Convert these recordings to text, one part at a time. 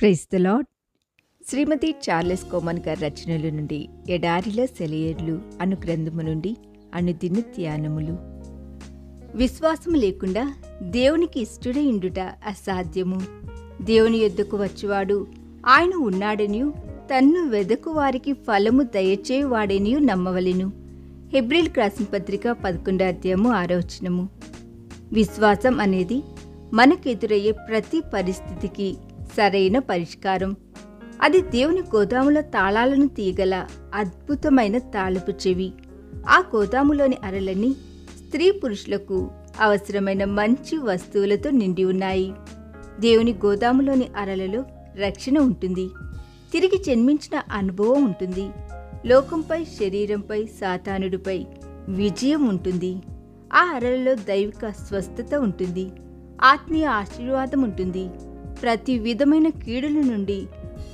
Praise the lord శ్రీమతి Charles Cowman గారి రచనల నుండి ఎడారిలో సెలయర్లు అను గ్రంథము నుండి అనుదిన ధ్యానములు విశ్వాసము లేకుండా దేవునికి ఇష్టడై ఉండుట అసాధ్యము. దేవుని యొద్దకు వచ్చువాడు ఆయన ఉన్నాడనియు తన్ను వెదకు వారికి ఫలము దయచేవాడనియు నమ్మవలెను. హెబ్రిల్ క్రాసిన పత్రిక పదకొండో అధ్యాయము ఆరోచనము విశ్వాసం అనేది మనకెదురయ్యే ప్రతి పరిస్థితికి సరైన పరిష్కారం. అది దేవుని గోదాముల తాళాలను తీయగల అద్భుతమైన తాళపు చెవి. ఆ గోదాములోని అరలన్నీ స్త్రీ పురుషులకు అవసరమైన మంచి వస్తువులతో నిండి ఉన్నాయి. దేవుని గోదాములోని అరలలో రక్షణ ఉంటుంది. తిరిగి జన్మించిన అనుభవం ఉంటుంది. లోకంపై శరీరంపై సాతానుడిపై విజయం ఉంటుంది. ఆ అరలలో దైవిక స్వస్థత ఉంటుంది. ఆత్మీయ ఆశీర్వాదం ఉంటుంది. ప్రతి విధమైన కీడుల నుండి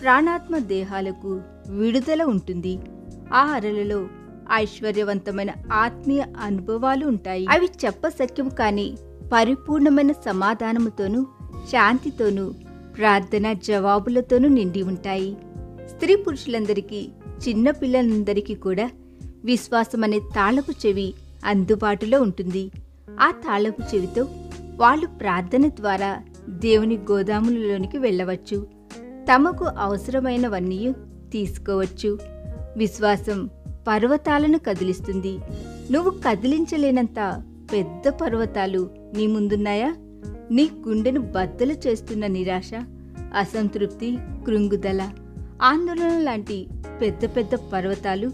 ప్రాణాత్మ దేహాలకు విడుదల ఉంటుంది. ఆ అరలలో ఐశ్వర్యవంతమైన ఆత్మీయ అనుభవాలు ఉంటాయి. అవి చెప్పసక్యం కాని పరిపూర్ణమైన సమాధానముతోనూ శాంతితోనూ ప్రార్థన జవాబులతోనూ నిండి ఉంటాయి. స్త్రీ పురుషులందరికీ చిన్న పిల్లలందరికీ కూడా విశ్వాసం అనే తాళపు చెవి అందుబాటులో ఉంటుంది. ఆ తాళపు చెవితో వాళ్ళు ప్రార్థన ద్వారా దేవుని గోదాములలోనికి వెళ్ళవచ్చు. తమకు అవసరమైనవన్నీ తీసుకోవచ్చు. విశ్వాసం పర్వతాలను కదిలిస్తుంది. నువ్వు కదిలించలేనంత పెద్ద పర్వతాలు నీ ముందున్నాయా? నీ గుండెను బద్దలు చేస్తున్న నిరాశ అసంతృప్తి కృంగుదల ఆందోళన లాంటి పెద్ద పెద్ద పర్వతాలు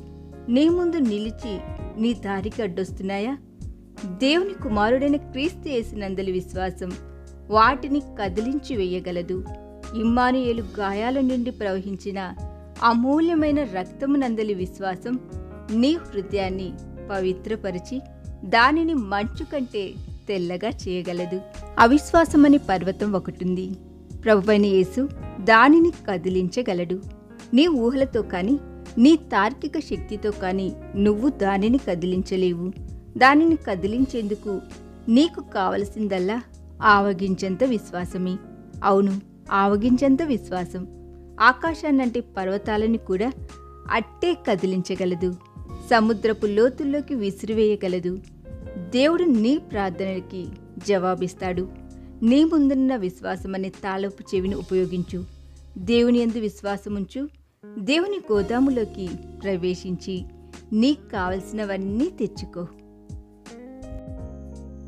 నీ ముందు నిలిచి నీ దారికి అడ్డొస్తున్నాయా? దేవుని కుమారుడైన క్రీస్తు చేసినందలి విశ్వాసం వాటిని కదిలించి వేయగలదు. ఇమ్మానుయేలు గాయాల నుండి ప్రవహించిన అమూల్యమైన రక్తమునందలి విశ్వాసం నీ హృదయాన్ని పవిత్రపరిచి దానిని మంచు కంటే తెల్లగా చేయగలదు. అవిశ్వాసమని పర్వతం ఒకటుంది. ప్రభువైన యేసు దానిని కదిలించగలడు. నీ ఊహలతో కానీ నీ తార్కిక శక్తితో కానీ నువ్వు దానిని కదిలించలేవు. దానిని కదిలించేందుకు నీకు కావలసిందల్లా ఆవగించంత విశ్వాసమే. అవును ఆవగించంత విశ్వాసం. ఆకాశాన్నంటి పర్వతాలని కూడా అట్టే కదిలించగలదు. సముద్రపు లోతుల్లోకి విసిరివేయగలదు. దేవుడు నీ ప్రార్థనకి జవాబిస్తాడు. నీ ముందున్న విశ్వాసం అనే తాళపు చెవిని ఉపయోగించు. దేవుని ఎందు విశ్వాసముంచు. దేవుని గోదాములోకి ప్రవేశించి నీకు కావలసినవన్నీ తెచ్చుకో.